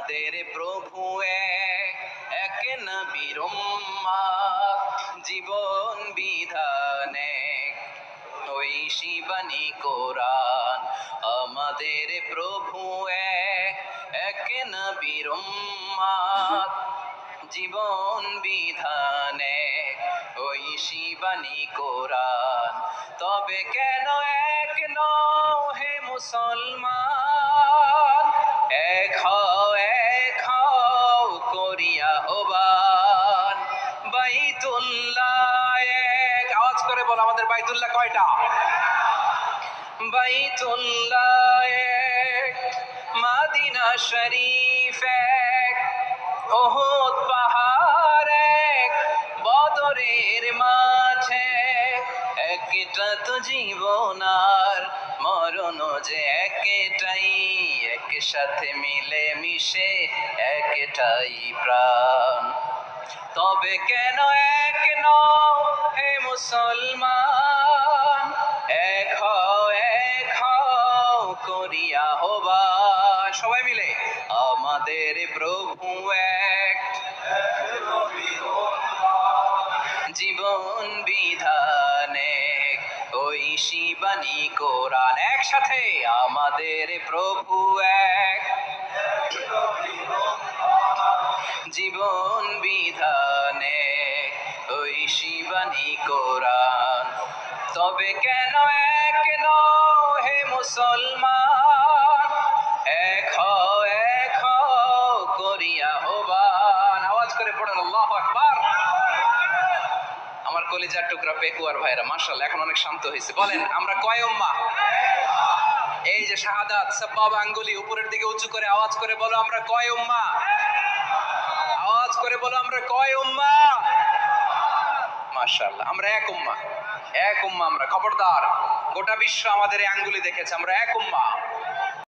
আমাদের প্রভু এক জীবন বিধানে ওই শিবানী কোরআন আমাদের প্রভু এক জীবন বিধানে ওই শিবানী কোরআন তবে কেন এক নও হে মুসলমান? করিয়া হবান বাইতুল্লাহ এক। আওয়াজ করে আমাদের বাইতুল্লাহ কয়টা? বাইতুল্লাহ এক, মাদিনা শরীফ এক, ওহুদ পাহাড় এক, বদরের মাঠে একটা তো জীবন আর মরণ যে একটাই একসাথে মিলে মিশে একটাই প্রাণ। তবে কেন এক নও হে মুসলমান? এক এক করিয়া হবা সবাই মিলে আমাদের প্রভু এক। জীবন বিধানে ওই শিবানী কোরআন একসাথে আমাদের প্রভু এক। জীবন বিধানে ওই শিবানী কোরআন তবে কেন এক হে মুসলমান? এক এক করিয়া হবান আওয়াজ করে পড়েন, আল্লাহ আকবার। আমার কলিজার টুকরা পেকুয়ার ভাইরা মার্শাল এখন অনেক শান্ত হয়েছে। বলেন, আমরা কয় উম্মা? এই যে শাহাদাত, সাব্বাব আঙ্গুলি উপরের দিকে উঁচু করে আওয়াজ করে বলো, আমরা কয় উম্মা? আওয়াজ করে বলো, আমরা কয় উম্মা? মাশাআল্লাহ, আমরা এক উম্মা। এক উম্মা আমরা। খবরদার, গোটা বিশ্ব আমাদের আঙ্গুলি দেখেছে, আমরা এক উম্মা।